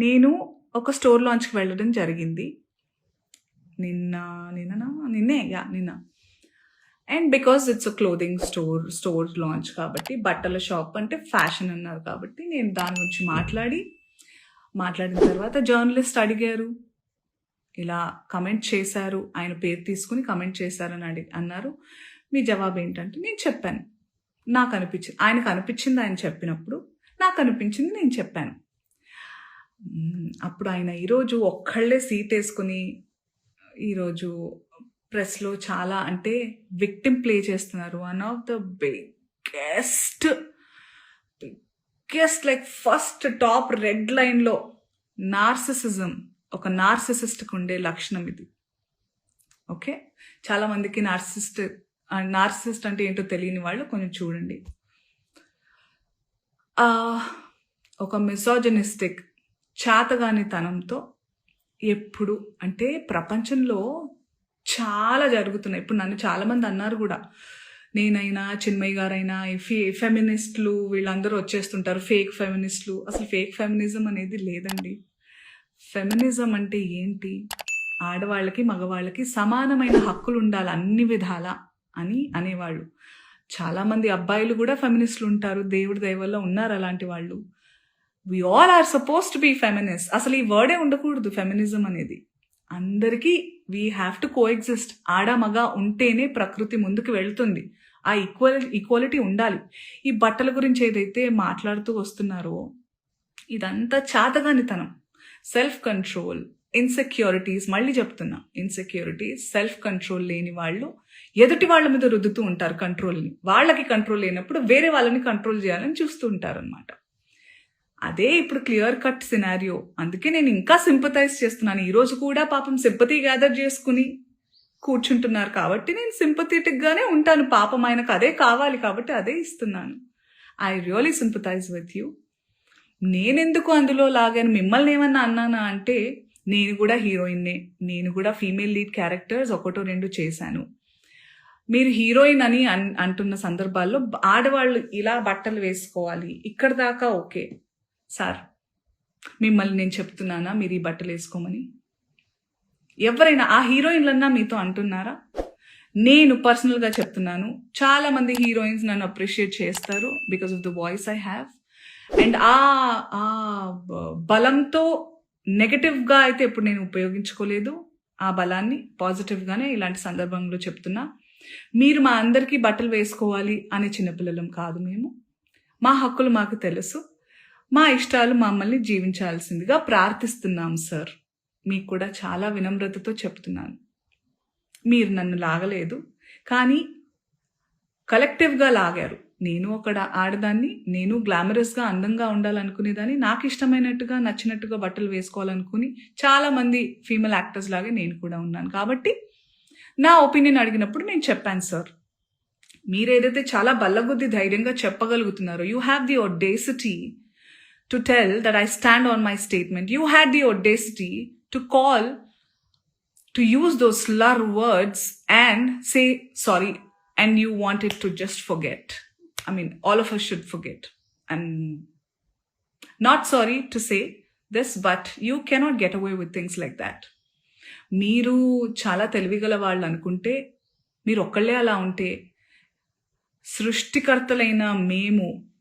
నేను ఒక స్టోర్ లాంచ్కి వెళ్ళడం జరిగింది. నిన్న నిన్ననా? నిన్నే యా నిన్న. And because it's a clothing store store launch కాబట్టి బట్టల షాప్ అంటే ఫ్యాషన్ అన్నారు కాబట్టి నేను దాని గురించి మాట్లాడి మాట్లాడిన తర్వాత జర్నలిస్ట్ అడిగారు. ఇలా కమెంట్ చేశారు ఆయన పేరు తీసుకుని కమెంట్ చేశారని అడి అన్నారు. మీ జవాబు ఏంటంటే నేను చెప్పాను. నాకు అనిపించింది ఆయనకు అనిపించింది ఆయన చెప్పినప్పుడు నాకు అనిపించింది నేను చెప్పాను. అప్పుడు ఆయన ఈరోజు ఒక్కళ్ళే సీట్ వేసుకుని ఈరోజు ప్రెస్లో చాలా అంటే విక్టిమ్ ప్లే చేస్తున్నారు. One of the biggest biggest like first top red లైన్లో నార్సిసిజం ఒక నార్సిసిస్ట్కి ఉండే లక్షణం ఇది. ఓకే? చాలామందికి నార్సిస్ట్ నార్సిసిస్ట్ అంటే ఏంటో తెలియని వాళ్ళు కొంచెం చూడండి. ఒక మిసోజనిస్టిక్ చాతగానితనంతో ఎప్పుడు అంటే ప్రపంచంలో చాలా జరుగుతున్నాయి. ఇప్పుడు నన్ను చాలామంది అన్నారు కూడా. నేనైనా చిన్మయ్య గారైనా ఫే ఫెమినిస్టులు వీళ్ళందరూ వచ్చేస్తుంటారు. ఫేక్ ఫెమినిస్టులు. అసలు ఫేక్ ఫెమినిజం అనేది లేదండి. ఫెమినిజం అంటే ఏంటి? ఆడవాళ్ళకి మగవాళ్ళకి సమానమైన హక్కులు ఉండాలి అన్ని విధాల అని అనేవాళ్ళు. చాలామంది అబ్బాయిలు కూడా ఫెమినిస్టులు ఉంటారు. దేవుడి దయవల్ల ఉన్నారు అలాంటి వాళ్ళు. We all are suppose to be feminist అసలు ఈ వర్డే ఉండకూడదు ఫెమినిజం అనేది. అందరికీ we have to coexist ఆడ మగ ఉంటేనే ప్రకృతి ముందుకు వెళ్తుంది. ఆ ఈక్వల్ ఈక్వాలిటీ ఉండాలి. ఈ బట్టల గురించి ఏదైతే మాట్లాడుతూ వస్తున్నారో ఇదంతా చాతగానితనం. సెల్ఫ్ కంట్రోల్ ఇన్సెక్యూరిటీస్ మళ్ళీ చెప్తున్నా. ఇన్సెక్యూరిటీస్ సెల్ఫ్ కంట్రోల్ లేని వాళ్ళు ఎదుటి వాళ్ళ మీద రుద్దుతూ ఉంటారు కంట్రోల్ని వాళ్ళకి కంట్రోల్ లేనప్పుడు వేరే వాళ్ళని కంట్రోల్ చేయాలని చూస్తూ ఉంటారు అనమాట అదే ఇప్పుడు క్లియర్ కట్ సినారియో. అందుకే నేను ఇంకా సింపతైజ్ చేస్తున్నాను. ఈరోజు కూడా పాపం సింపతి గ్యాదర్ చేసుకుని కూర్చుంటున్నారు కాబట్టి నేను సింపథెటిక్గానే ఉంటాను. పాపం ఆయనకు అదే కావాలి కాబట్టి అదే ఇస్తున్నాను. I really sympathize with you నేనెందుకు అందులో లాగాను? మిమ్మల్ని ఏమన్నా అన్నానా అంటే నేను కూడా హీరోయిన్నే. నేను కూడా ఫీమేల్ లీడ్ క్యారెక్టర్స్ ఒకటో రెండు చేశాను. మీరు హీరోయిన్ అని అంటున్న సందర్భాల్లో ఆడవాళ్ళు ఇలా బట్టలు వేసుకోవాలి. ఇక్కడ దాకా ఓకే. సార్ మిమ్మల్ని నేను చెప్తున్నానా? మీరు ఈ బట్టలు వేసుకోమని. ఎవరైనా ఆ హీరోయిన్లన్నా మీతో అంటున్నారా? నేను పర్సనల్గా చెప్తున్నాను. చాలా మంది హీరోయిన్స్ నన్ను అప్రిషియేట్ చేస్తారు because of the voice I have. And ఆ ఆ బలంతో నెగటివ్గా అయితే ఎప్పుడు నేను ఉపయోగించుకోలేదు. ఆ బలాన్ని పాజిటివ్గానే ఇలాంటి సందర్భంలో చెప్తున్నా. మీరు మా అందరికీ బట్టలు వేసుకోవాలి అనే చిన్నపిల్లలం కాదు మేము. మా హక్కులు మాకు తెలుసు. మా ఇష్టాలు మమ్మల్ని జీవించాల్సిందిగా ప్రార్థిస్తున్నాం సార్. మీకు కూడా చాలా వినమ్రతతో చెప్తున్నాను. మీరు నన్ను లాగలేదు కానీ కలెక్టివ్గా లాగారు. నేను ఒక ఆడదాన్ని నేను గ్లామరస్గా అందంగా ఉండాలనుకునేదాన్ని నాకు ఇష్టమైనట్టుగా నచ్చినట్టుగా బట్టలు వేసుకోవాలనుకుని చాలామంది ఫీమేల్ యాక్టర్స్ లాగే నేను కూడా ఉన్నాను. కాబట్టి నా ఒపీనియన్ అడిగినప్పుడు నేను చెప్పాను సార్. మీరు ఏదైతే చాలా బల్లగుద్ది ధైర్యంగా చెప్పగలుగుతున్నారో you have the audacity to tell that I stand on my statement. You had the audacity to call, to use those slur words and say sorry and you wanted to just forget i mean all of us should forget i'm not sorry to say this but you cannot get away with things like that మీరు చాలా తెలివిగల వాళ్ళు అనుకుంటే మీరు ఒక్కళ్ళే అలా ఉంటే సృష్టికర్తలైన మేము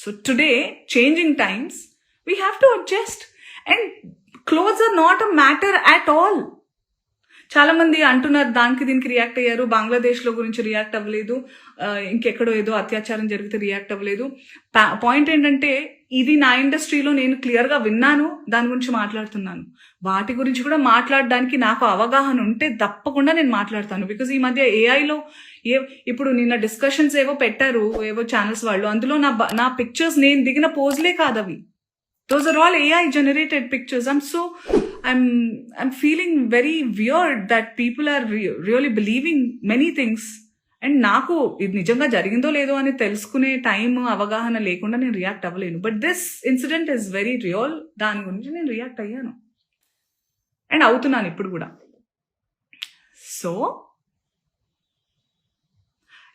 So today, changing times, we have to adjust and clothes are not a matter at all. చాలా మంది అంటున్నారు దానికి దీనికి రియాక్ట్ అయ్యారు. బంగ్లాదేశ్లో గురించి రియాక్ట్ అవ్వలేదు. ఇంకెక్కడో ఏదో అత్యాచారం జరిగితే రియాక్ట్ అవ్వలేదు. పాయింట్ ఏంటంటే ఇది నా ఇండస్ట్రీలో నేను క్లియర్గా విన్నాను. దాని గురించి మాట్లాడుతున్నాను. వాటి గురించి కూడా మాట్లాడడానికి నాకు అవగాహన ఉంటే తప్పకుండా నేను మాట్లాడతాను. బికాజ్ ఈ మధ్య ఏఐలో ఏ ఇప్పుడు నిన్న డిస్కషన్స్ ఏవో పెట్టారు ఏవో ఛానల్స్ వాళ్ళు. అందులో నా నా పిక్చర్స్ నేను దిగిన పోజ్లే కాదు అవి those are all AI generated pictures i'm so i'm i'm feeling very weird that people are re- really believing many things. And నాకు ఇది నిజంగా జరిగిందో లేదో అని తెలుసుకునే టైం అవగాహన లేకుండా నేను react అవ్వలేను. But this incident is very real దాని గురించి నేను రియాక్ట్ అయ్యాను. అండ్ అవుతున్నాను ఇప్పుడు కూడా. సో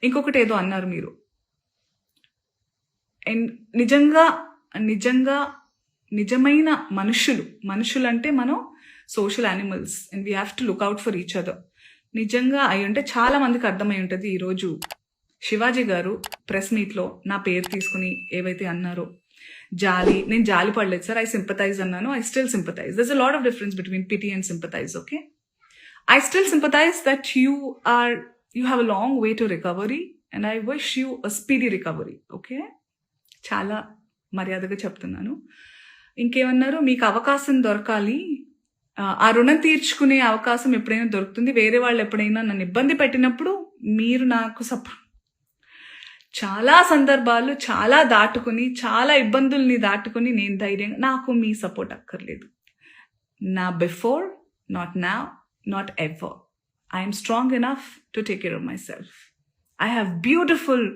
ఇంకొకటి ఏదో అన్నారు మీరు. అండ్ నిజంగా నిజంగా నిజమైన మనుషులు. మనుషులు అంటే మనం social animals and we have to look out for each other నిజంగా అయి ఉంటే చాలా మందికి అర్థమై ఉంటుంది ఈరోజు శివాజీ గారు ప్రెస్ మీట్లో నా పేరు తీసుకుని ఏవైతే అన్నారో జాలి నేను జాలి పడలేదు సార్ ఐ సింపతైజ్ అన్నాను I still sympathize there's a lot of difference between pity and sympathize okay I still sympathize that you are you have a long way to recovery and I wish you a speedy recovery okay చాలా మర్యాదగా చెప్తున్నాను. ఇంకేమన్నారు? మీకు అవకాశం దొరకాలి. ఆ, రుణం తీర్చుకునే అవకాశం ఎప్పుడైనా దొరుకుతుంది. వేరే వాళ్ళు ఎప్పుడైనా నన్ను ఇబ్బంది పెట్టినప్పుడు మీరు నాకు సప చాలా సందర్భాలు చాలా దాటుకుని చాలా ఇబ్బందుల్ని దాటుకుని నేను ధైర్యంగా నాకు మీ సపోర్ట్ అక్కర్లేదు. నా బిఫోర్ నాట్ నా not ever I'm strong enough to take care of myself I have beautiful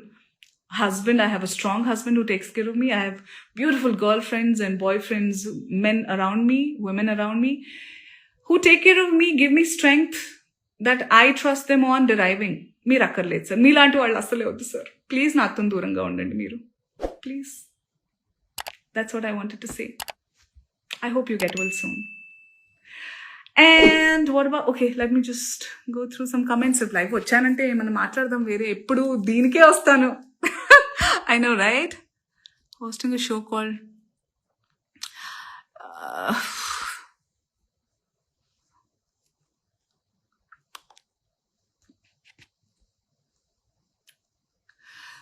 husband. I have a strong husband who takes care of me. I have beautiful girlfriends and boyfriends, men around me, women around me, who take care of me, give me strength that I trust them on deriving. మీరు అక్కర్లేదు sir మీలాంటి వాళ్ళు అస్సలే వద్దు sir please నాతో దూరంగా ఉండండి మీరు please that's what I wanted to say I hope you get well soon and what about okay let me just go through some comments live వచ్చానంటే మనం మాట్లాడదాం వేరే ఎప్పుడు దీనికే వస్తాను I know right hosting show call Uh,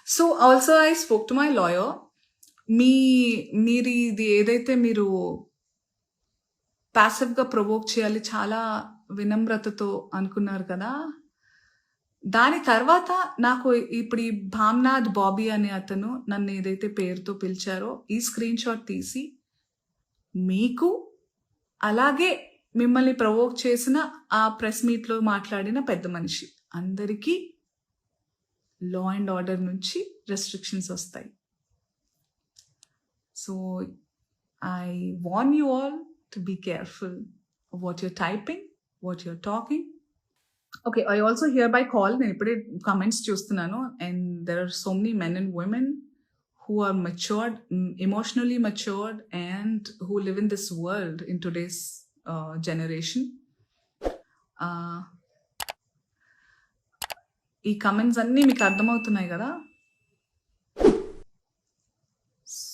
so also I spoke to my lawyer మీ మీరు ఇది ఏదైతే మీరు ప్యాసివ్గా ప్రొవోక్ చేయాలి చాలా వినమ్రతతో అనుకున్నారు కదా? దాని తర్వాత నాకు ఇప్పుడు ఈ భామ్నాథ్ బాబీ అనే అతను నన్ను ఏదైతే పేరుతో పిలిచారో ఈ స్క్రీన్ షాట్ తీసి మీకు అలాగే మిమ్మల్ని ప్రవోక్ చేసిన ఆ ప్రెస్ మీట్లో మాట్లాడిన పెద్ద మనిషి. అందరికీ లా అండ్ ఆర్డర్ నుంచి రెస్ట్రిక్షన్స్ వస్తాయి. So I want you all to be careful what what typing what what talking talking. Okay, I also hereby call నేను ఇప్పుడే comments చూస్తున్నాను and there are so many men and women who are matured, mm, emotionally matured and who live in this world in today's uh, generation. Uh, ఈ comments అన్నీ మీకు అర్థమవుతున్నాయి కదా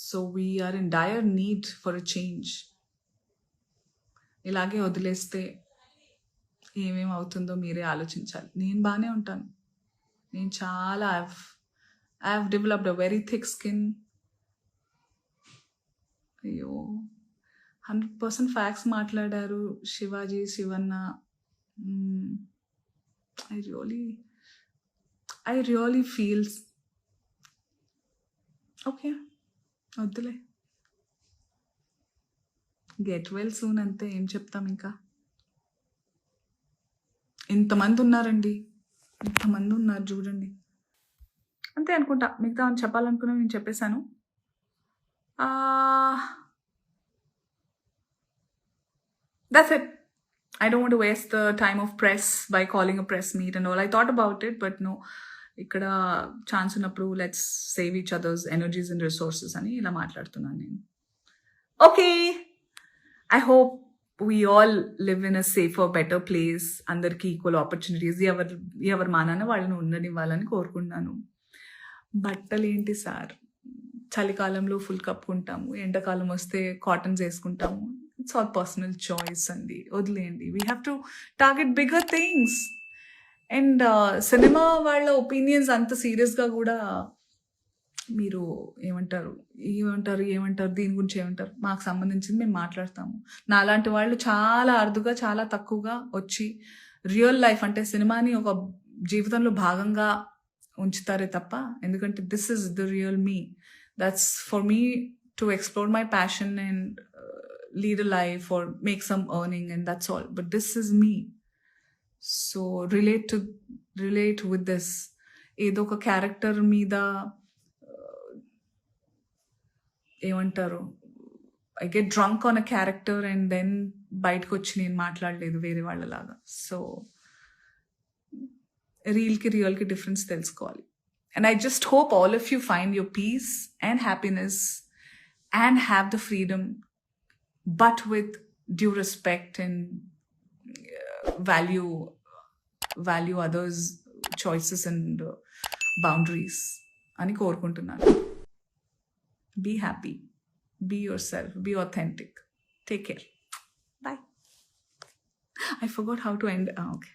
so we are in dire need for a change ఇలాగే వదిలేస్తే ఏమేమి అవుతుందో మీరే ఆలోచించాలి. నేను బాగానే ఉంటాను. నేను చాలా I have developed a very thick skin అయ్యో. హండ్రెడ్ పర్సెంట్ ఫ్యాక్ట్స్ మాట్లాడారు Shivaji Shivanna. I really I really feels okay. వద్దులే. గెట్ వెల్ సూన్ అంతే. ఏం చెప్తాం ఇంకా? ఇంతమంది ఉన్నారండి ఇంతమంది ఉన్నారు చూడండి. అంతే అనుకుంటా. మిగతా చెప్పాలనుకున్నా నేను చెప్పేశాను. That's it I don't want to waste the time of press by calling a press meet and all. I thought about it, but no. ఇక్కడ ఛాన్స్ ఉన్నప్పుడు let's save each others energies and resources అని ఇలా మాట్లాడుతున్నాను నేను. Okay I hope we all live in a safer better place అందరికీ equal opportunities ఎవరు ఎవరి మానాన వాళ్ళని ఉండనివ్వాలని కోరుకుంటున్నాను. బట్టలు ఏంటి సార్? చలికాలంలో ఫుల్ కప్పుకుంటాము ఎండాకాలం వస్తే కాటన్స్ వేసుకుంటాము ఇట్స్ ఆల్ పర్సనల్ చాయిస్ అండి. వదిలేయండి. We have to target bigger things and cinema వాళ్ళ ఒపీనియన్స్ అంత సీరియస్గా కూడా మీరు ఏమంటారు ఏమంటారు ఏమంటారు దీని గురించి ఏమంటారు మాకు సంబంధించింది మేము మాట్లాడతాము. నాలాంటి వాళ్ళు చాలా అరుదుగా చాలా తక్కువగా వచ్చి రియల్ లైఫ్ అంటే సినిమాని ఒక జీవితంలో భాగంగా ఉంచుతారే తప్ప ఎందుకంటే this is the real me. That's for me to explore my passion and uh, lead life or make some earning and that's all. But this is me. So relate to relate with this. ఏదో ఒక character మీద ఏమంటారు? I get drunk on a character and then బయటకు వచ్చి నేను మాట్లాడలేదు వేరే వాళ్ళలాగా. సో రీల్కి రియల్కి డిఫరెన్స్ తెలుసుకోవాలి. And I just hope all of you find your peace and happiness and have the freedom but with due respect and value value others choices and boundaries అని కోరుకుంటున్నాను. Be happy. Be yourself. Be authentic. Take care. Bye. I forgot how to end. Ah, okay.